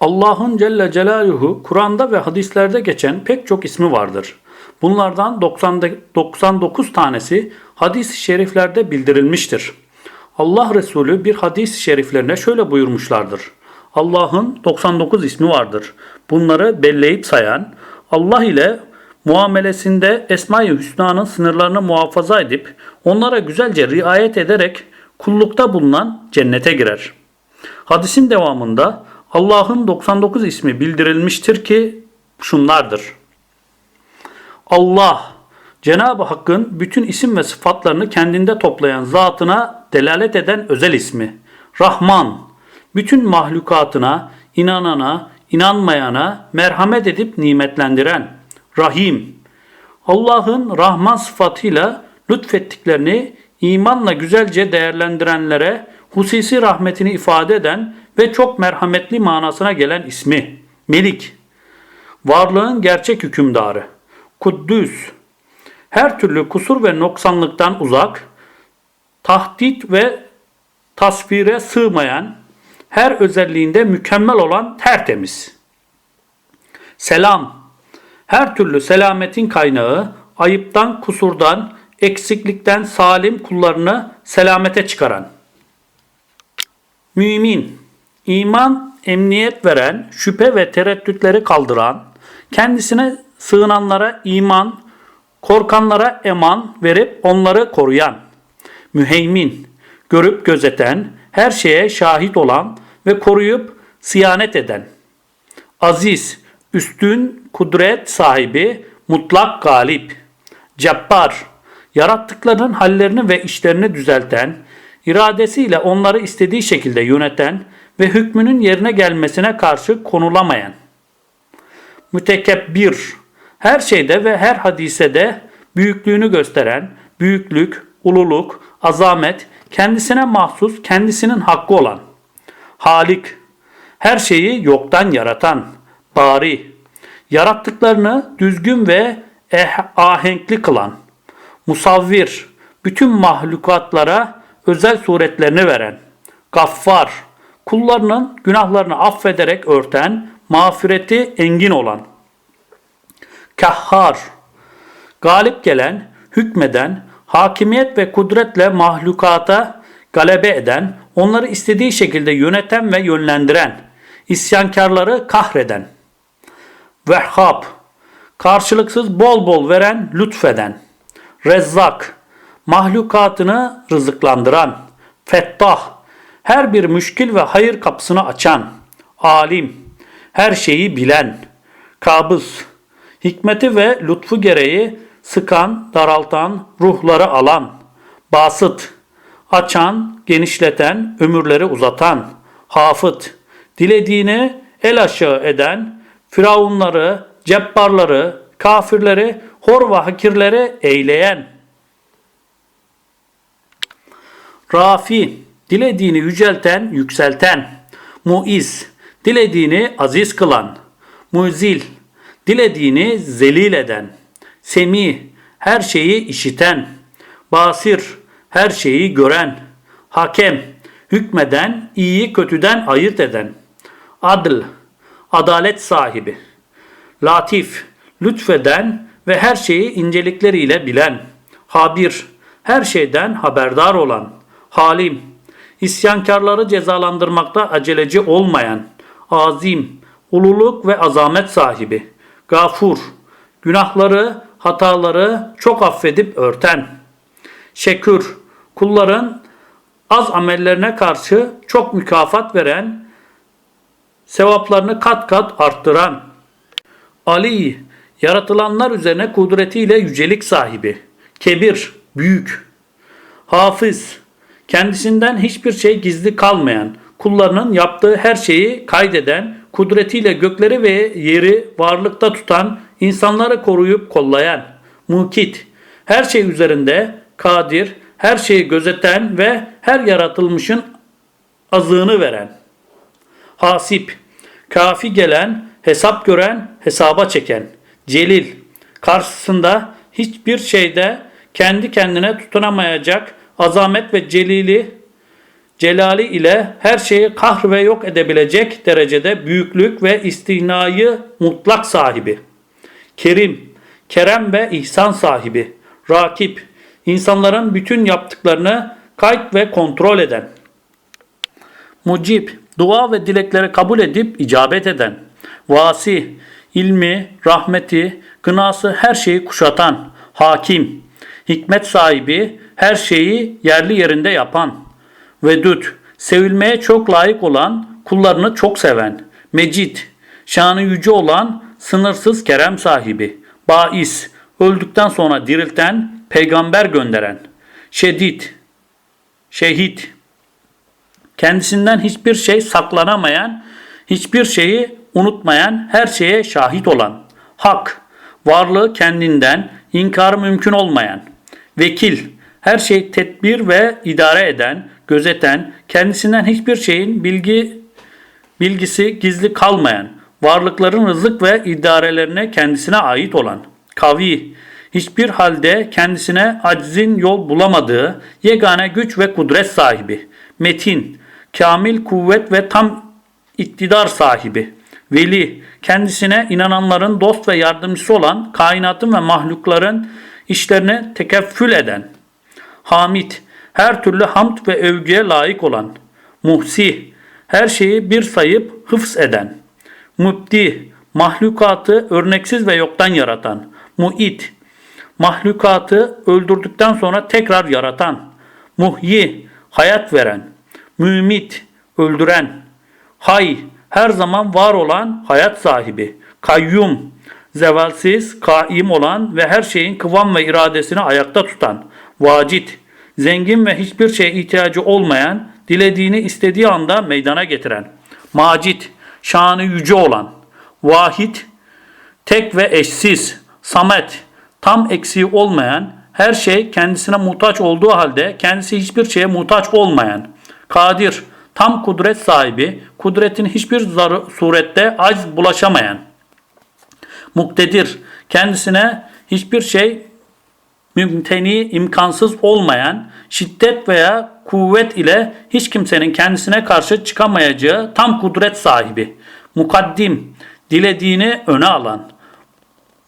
Allah'ın Celle Celaluhu Kur'an'da ve hadislerde geçen pek çok ismi vardır. Bunlardan 90 99 tanesi hadis-i şeriflerde bildirilmiştir. Allah Resulü bir hadis-i şeriflerine şöyle buyurmuşlardır. Allah'ın 99 ismi vardır. Bunları belleyip sayan, Allah ile muamelesinde Esma-i Hüsna'nın sınırlarını muhafaza edip onlara güzelce riayet ederek kullukta bulunan cennete girer. Hadisin devamında Allah'ın 99 ismi bildirilmiştir ki şunlardır. Allah, Cenab-ı Hakk'ın bütün isim ve sıfatlarını kendinde toplayan zatına delalet eden özel ismi. Rahman, bütün mahlukatına, inanana, inanmayana merhamet edip nimetlendiren. Rahim, Allah'ın Rahman sıfatıyla lütfettiklerini imanla güzelce değerlendirenlere hususi rahmetini ifade eden ve çok merhametli manasına gelen ismi. Melik, varlığın gerçek hükümdarı. Kuddüs, her türlü kusur ve noksanlıktan uzak, tahdit ve tasvire sığmayan, her özelliğinde mükemmel olan tertemiz. Selam, her türlü selametin kaynağı, ayıptan, kusurdan, eksiklikten salim kullarını selamete çıkaran. Mümin, iman, emniyet veren, şüphe ve tereddütleri kaldıran, kendisine sığınanlara iman, korkanlara eman verip onları koruyan. Müheymin, görüp gözeten, her şeye şahit olan ve koruyup siyanet eden. Aziz, üstün, kudret sahibi, mutlak galip. Cabbar, yarattıklarının hallerini ve işlerini düzelten, iradesiyle onları istediği şekilde yöneten ve hükmünün yerine gelmesine karşı konulamayan. Mütekebbir, her şeyde ve her hadisede büyüklüğünü gösteren, büyüklük, ululuk, azamet, kendisine mahsus, kendisinin hakkı olan. Halik, her şeyi yoktan yaratan, bari, yarattıklarını düzgün ve eh- ahenkli kılan. Musavvir, bütün mahlukatlara özel suretlerini veren. Gaffar, kullarının günahlarını affederek örten, mağfireti engin olan. Kahhar, galip gelen, hükmeden, hakimiyet ve kudretle mahlukata galebe eden, onları istediği şekilde yöneten ve yönlendiren, isyankarları kahreden. Vehhab, karşılıksız bol bol veren, lütfeden. Rezzak, mahlukatını rızıklandıran. Fettah, her bir müşkil ve hayır kapısını açan. Alim, her şeyi bilen. Kabız, hikmeti ve lütfu gereği sıkan, daraltan, ruhları alan. Basıt, açan, genişleten, ömürleri uzatan. Hafıt, dilediğini el aşağı eden, firavunları, cebbarları, kafirleri, hor ve hakirleri eyleyen. Rafi, dilediğini yücelten, yükselten. Muiz, dilediğini aziz kılan. Muzil, dilediğini zelil eden. Semi, her şeyi işiten. Basir, her şeyi gören. Hakem, hükmeden, iyiyi kötüden ayırt eden. Adl, adalet sahibi. Latif, lütfeden ve her şeyi incelikleriyle bilen. Habir, her şeyden haberdar olan. Halim, isyankarları cezalandırmakta aceleci olmayan. Azim, ululuk ve azamet sahibi. Gafur, günahları, hataları çok affedip örten. Şekür, kulların az amellerine karşı çok mükafat veren, sevaplarını kat kat arttıran. Ali, yaratılanlar üzerine kudretiyle yücelik sahibi. Kebir, büyük. Hafız, kendisinden hiçbir şey gizli kalmayan, kullarının yaptığı her şeyi kaydeden, kudretiyle gökleri ve yeri varlıkta tutan, insanları koruyup kollayan. Mukit, her şey üzerinde kadir, her şeyi gözeten ve her yaratılmışın azığını veren. Hasip, kafi gelen, hesap gören, hesaba çeken. Celil, karşısında hiçbir şeyde kendi kendine tutunamayacak azamet ve celili celali ile her şeyi kahr ve yok edebilecek derecede büyüklük ve istinayı mutlak sahibi. Kerim, kerem ve ihsan sahibi. Rakip, insanların bütün yaptıklarını kayıt ve kontrol eden. Mucib, dua ve dilekleri kabul edip icabet eden. Vasi, ilmi, rahmeti, gınası her şeyi kuşatan. Hakim, hikmet sahibi, her şeyi yerli yerinde yapan. Vedud, sevilmeye çok layık olan, kullarını çok seven. Mecid, şanı yüce olan, sınırsız kerem sahibi. Bais, öldükten sonra dirilten, peygamber gönderen. Şedid, şehit, kendisinden hiçbir şey saklanamayan, hiçbir şeyi unutmayan, her şeye şahit olan. Hak, varlığı kendinden, inkar mümkün olmayan. Vekil, her şey tedbir ve idare eden, gözeten, kendisinden hiçbir şeyin bilgi bilgisi gizli kalmayan, varlıkların rızık ve idarelerine kendisine ait olan. Kavi, hiçbir halde kendisine aczin yol bulamadığı yegane güç ve kudret sahibi. Metin, kamil kuvvet ve tam iktidar sahibi. Veli, kendisine inananların dost ve yardımcısı olan kainatın ve mahlukların işlerini tekeffül eden. Hamid, her türlü hamd ve övgüye layık olan. Muhsi, her şeyi bir sayıp hıfz eden. Mübdi, mahlukatı örneksiz ve yoktan yaratan. Muit, mahlukatı öldürdükten sonra tekrar yaratan. Muhyi, hayat veren. Mümit, öldüren. Hay, her zaman var olan hayat sahibi. Kayyum, zevalsiz, kaim olan ve her şeyin kıvam ve iradesini ayakta tutan. Vacit, zengin ve hiçbir şeye ihtiyacı olmayan, dilediğini istediği anda meydana getiren. Macit, şanı yüce olan. Vahid, tek ve eşsiz. Samet, tam eksiği olmayan, her şey kendisine muhtaç olduğu halde kendisi hiçbir şeye muhtaç olmayan. Kadir, tam kudret sahibi, kudretin hiçbir surette aciz bulaşamayan. Muktedir, kendisine hiçbir şey mümteni, imkansız olmayan, şiddet veya kuvvet ile hiç kimsenin kendisine karşı çıkamayacağı tam kudret sahibi. Mukaddim, dilediğini öne alan.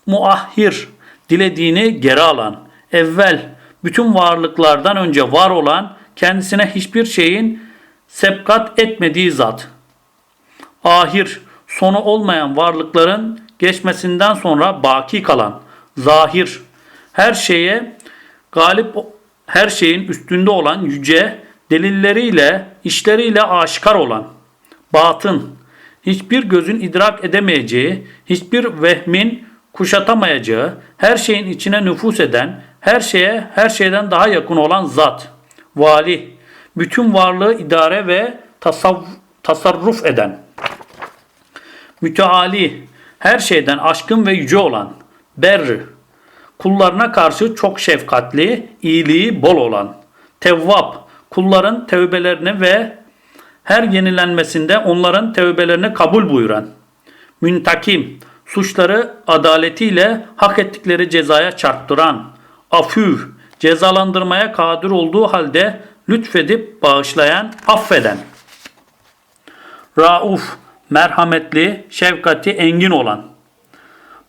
Muahhir, dilediğini geri alan. Evvel, bütün varlıklardan önce var olan, kendisine hiçbir şeyin sebkat etmediği zat. Ahir, sonu olmayan varlıkların geçmesinden sonra baki kalan. Zahir, her şeye galip her şeyin üstünde olan yüce, delilleriyle, işleriyle aşikar olan. Batın, hiçbir gözün idrak edemeyeceği, hiçbir vehmin kuşatamayacağı, her şeyin içine nüfus eden, her şeye her şeyden daha yakın olan zat. Vali, bütün varlığı idare ve tasav- tasarruf eden. Müteali, her şeyden aşkın ve yüce olan. Berr, kullarına karşı çok şefkatli, iyiliği bol olan. Tevvab, kulların tevbelerini ve her yenilenmesinde onların tevbelerini kabul buyuran. Müntakim, suçları adaletiyle hak ettikleri cezaya çarptıran. Afüv, cezalandırmaya kadir olduğu halde lütfedip bağışlayan, affeden. Rauf, merhametli, şefkati engin olan.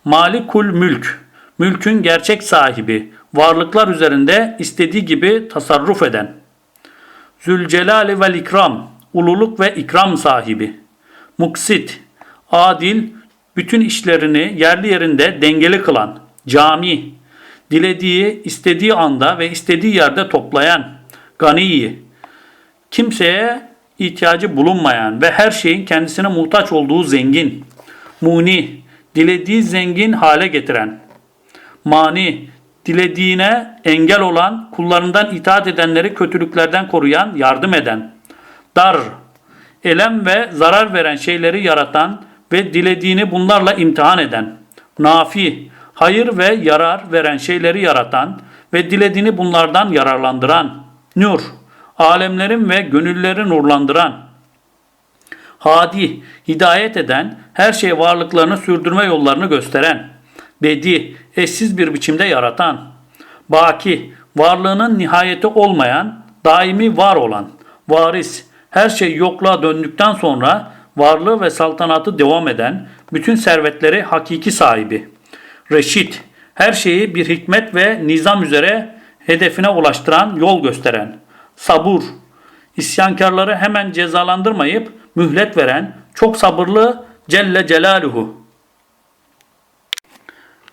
Malikul mülk, mülkün gerçek sahibi, varlıklar üzerinde istediği gibi tasarruf eden. Zülcelali vel ikram, ululuk ve ikram sahibi. Muksit, adil, bütün işlerini yerli yerinde dengeli kılan. Cami, dilediği, istediği anda ve istediği yerde toplayan. Ganiyi, kimseye ihtiyacı bulunmayan ve her şeyin kendisine muhtaç olduğu zengin. Muni, dilediği zengin hale getiren. Mani, dilediğine engel olan, kullarından itaat edenleri kötülüklerden koruyan, yardım eden. Dar, elem ve zarar veren şeyleri yaratan ve dilediğini bunlarla imtihan eden. Nafi, hayır ve yarar veren şeyleri yaratan ve dilediğini bunlardan yararlandıran. Nur, alemlerin ve gönülleri nurlandıran. Hadi, hidayet eden, her şey varlıklarını sürdürme yollarını gösteren. Bedi, eşsiz bir biçimde yaratan. Baki, varlığının nihayeti olmayan, daimi var olan. varis, her şey yokluğa döndükten sonra varlığı ve saltanatı devam eden, bütün servetleri hakiki sahibi. Reşit, her şeyi bir hikmet ve nizam üzere hedefine ulaştıran, yol gösteren. Sabur, isyankarları hemen cezalandırmayıp mühlet veren, çok sabırlı Celle Celaluhu.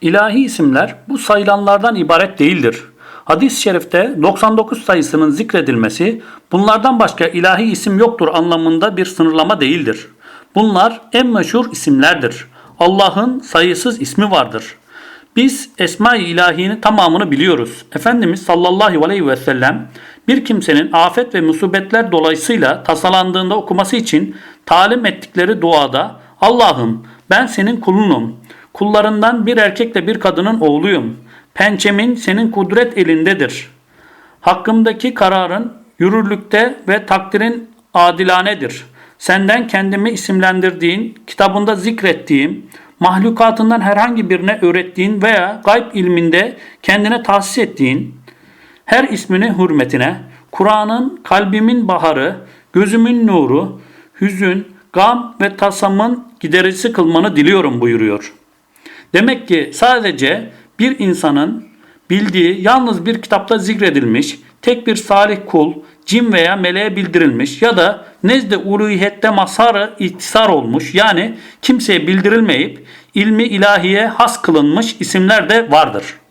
İlahi isimler bu sayılanlardan ibaret değildir. Hadis-i şerifte 99 sayısının zikredilmesi bunlardan başka ilahi isim yoktur anlamında bir sınırlama değildir. Bunlar en meşhur isimlerdir. Allah'ın sayısız ismi vardır. Biz Esma-i İlahi'nin tamamını biliyoruz. Efendimiz sallallahu aleyhi ve sellem bir kimsenin afet ve musibetler dolayısıyla tasalandığında okuması için talim ettikleri duada Allah'ım ben senin kulunum. Kullarından bir erkekle bir kadının oğluyum. Pençemin senin kudret elindedir. Hakkımdaki kararın yürürlükte ve takdirin adilanedir. Senden kendimi isimlendirdiğin, kitabında zikrettiğim, mahlukatından herhangi birine öğrettiğin veya gayb ilminde kendine tahsis ettiğin, her ismini hürmetine, Kur'an'ın kalbimin baharı, gözümün nuru, hüzün, gam ve tasamın giderisi kılmanı diliyorum buyuruyor. Demek ki sadece bir insanın bildiği yalnız bir kitapta zikredilmiş, tek bir salih kul, cin veya meleğe bildirilmiş ya da nezde uluhiyette mazharı ihtisar olmuş yani kimseye bildirilmeyip ilmi ilahiye has kılınmış isimler de vardır.''